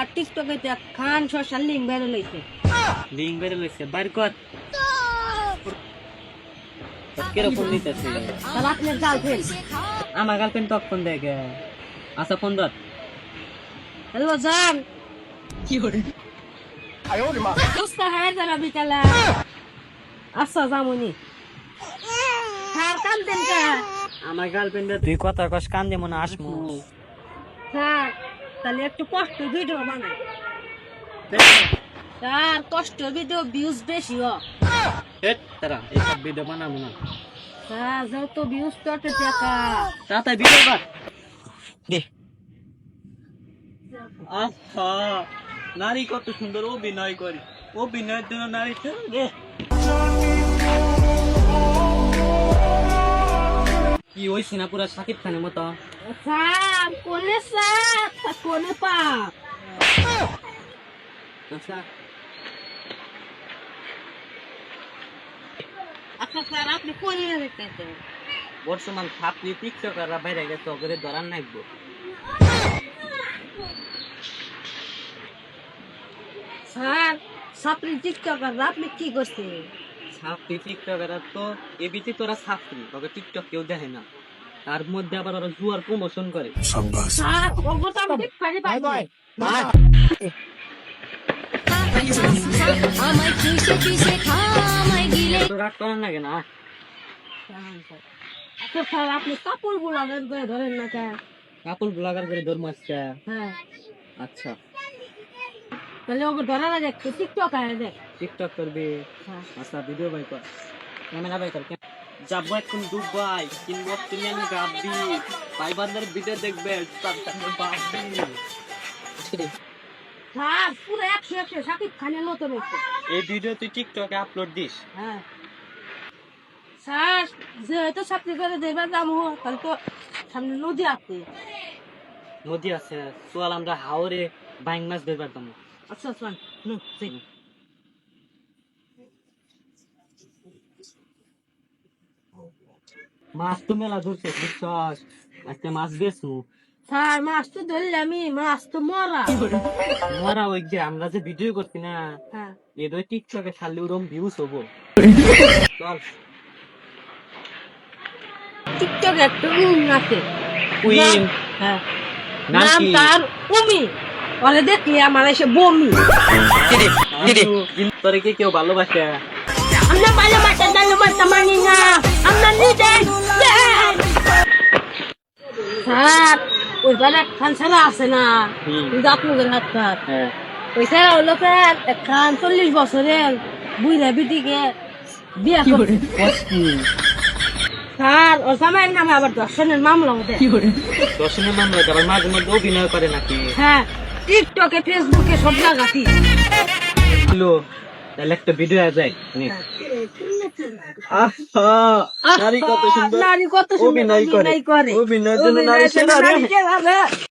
Sir টিকটকে খান শশার link বেরো লইছে লিঙ্ক বাইর কর। কীরকম নিতেছে তাহলে আপনার গার্লফ্রেন্ড আমার গার্লফ্রেন্ড তখন দেখে? আচ্ছা ফোন ধর। হ্যালো জান। খাই আচ্ছা যামুনি স্যার কান্দেন কে। আমার গার্লফ্রেন্ড তুই কথা কস কান দিয়ে মনে আসমু। স্যার তাহলে একটু কষ্ট ভিডিও বানাই। কষ্ট ভিডিও ভিউজ বেশি তারা এইসব ভিডিও বানাবো না। স্যার যত ভিউজ তত টাকা। তাতে ভিডিও কর দে। আহা নারী কত সুন্দর অভিনয় করে। অভিনয়ের জন্য নারী রে কি হইছে না পুরা সাকিব খানের মতো? স্যার কোনে স্যার কোনে পাপ আচ্ছা। আচ্ছা স্যার আপনি কোনে দেখতেছেন? বর্তমান ছাত্রী টিকটকাররা বাইরে গেছে ওদের ধরার নাকবো স্যার ছাত্রী টিকটকার আপনি কি করছেন? ছাত্রী টিকটকাররা তো এবিতে তোরা ছাত্রী ওকে টিকটক কেউ দেখে না। তার মধ্যে আবার ওরা জুয়ার প্রমোশন করে। রাগ করার লাগে না। আচ্ছা আপনি কাপড় করে ধরেন না কেন কাপড় ব্লগার করে ধর্ম আসছে হ্যাঁ। আচ্ছা। তাহলে ওকে ধরা না দেখ টিকটক আয় দেখ। টিকটক করবে। হ্যাঁ। আচ্ছা ভিডিও বাই কর। ক্যামেরা বাই কর যাব এখন দুবাই কিনবো অস্ট্রেলিয়ান গাবি ভাই বান্দার ভিডিও দেখবে তার ভাববি স্যার পুরো একশো একশো সাকিব খানের মতো রয়েছে। এই ভিডিও তুই টিকটকে আপলোড দিস। হ্যাঁ। স্যার যেহেতু ছাত্রী করে দেবে যাব। তাহলে তো সামনে নদী আছে। নদী আছে চল আমরা হাওরে বাইং মাছ ধরবার দাম আচ্ছা চল। হুম মাছ তো মেলা ধরছে বুঝছস আজকে মাছ বেচু স্যার মাছ তো মাছ তো মরা। মরা ওই যে আমরা যে ভিডিও করছি না হ্যাঁ। টিকটকে ওরম ভিউজ হব। চল। টিকটকে একটা আছে। কুইন হ্যাঁ। নাম তার উমি। ওরে দেখলে আমার এসে বমি। তোরে কি কেউ ভালোবাসে? আমরা ভালো মাথা ভালো মানি না। আমরা নিজে স্যার ওই আছে না। কিন্তু আপনাদের হাত খাত হ্যাঁ। ওই ছাড়া হলো স্যার খান চল্লিশ বছরের বুড়া বিটিকে বিয়ে করে? স্যার ওর জামাইয়ের নামে আবার দর্শনের মামলা হতে। দর্শনের মামলা আবার মাঝে মধ্যে অভিনয় করে নাকি? হ্যাঁ টিকটকে ফেসবুকে সব জায়গাতেই। হ্যালো তাহলে একটা ভিডিও। আহা নারী কত সুন্দর। অভিনয় করে অভিনয় জন্য নারী সেরা।